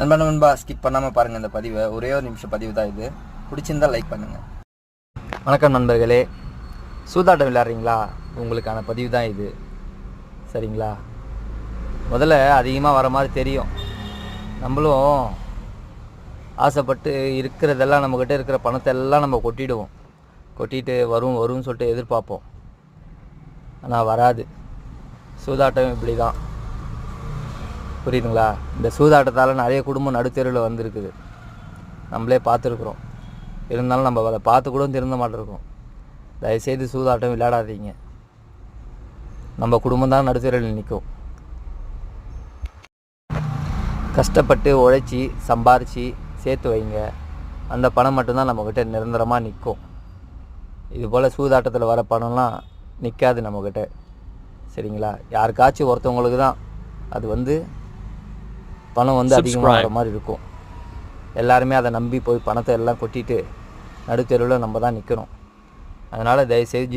நண்பா நண்பா ஸ்கிப் பண்ணாமல் பாருங்கள் இந்த பதிவை. ஒரே ஒரு நிமிஷம் பதிவு தான் இது. பிடிச்சிருந்தா லைக் பண்ணுங்கள் வணக்கம் நண்பர்களே. சூதாட்டம் விளையாடுறீங்களா? உங்களுக்கான பதிவு தான் இது. சரிங்களா? முதல்ல அதிகமாக வர மாதிரி தெரியும். நம்மளும் ஆசைப்பட்டு இருக்கிறதெல்லாம் நம்மக்கிட்ட இருக்கிற பணத்தை எல்லாம் நம்ம கொட்டிடுவோம். கொட்டிட்டு வரும் வரும்னு சொல்லிட்டு எதிர்பார்ப்போம். ஆனால் வராது. சூதாட்டம் இப்படி தான் புரியுதுங்களா? இந்த சூதாட்டத்தால் நிறைய குடும்பம் நடுத்தெருவில் வந்திருக்குது. நம்மளே பார்த்துருக்குறோம். இருந்தாலும் நம்ம அதை பார்த்து கூட திருந்த மாட்டிருக்கோம் தயவுசெய்து சூதாட்டம் விளையாடாதீங்க. நம்ம குடும்பம் தான் நடுத்தெருவில் நிற்கும். கஷ்டப்பட்டு உழைச்சி சம்பாரித்து சேர்த்து வைங்க. அந்த பணம் மட்டும்தான் நம்மக்கிட்ட நிரந்தரமாக நிற்கும். இது போல் சூதாட்டத்தில் வர பணம்லாம் நிற்காது நம்மக்கிட்ட சரிங்களா? யாருக்காச்சும் ஒருத்தவங்களுக்கு தான். அது வந்து பணம் வந்து அதிகமாக வர மாதிரி இருக்கும். எல்லாருமே அதை நம்பி போய் பணத்தை எல்லாம் கொட்டிட்டு நடுத்தெருவில் நம்ம தான் நிற்கணும் அதனால் தயவுசெய்து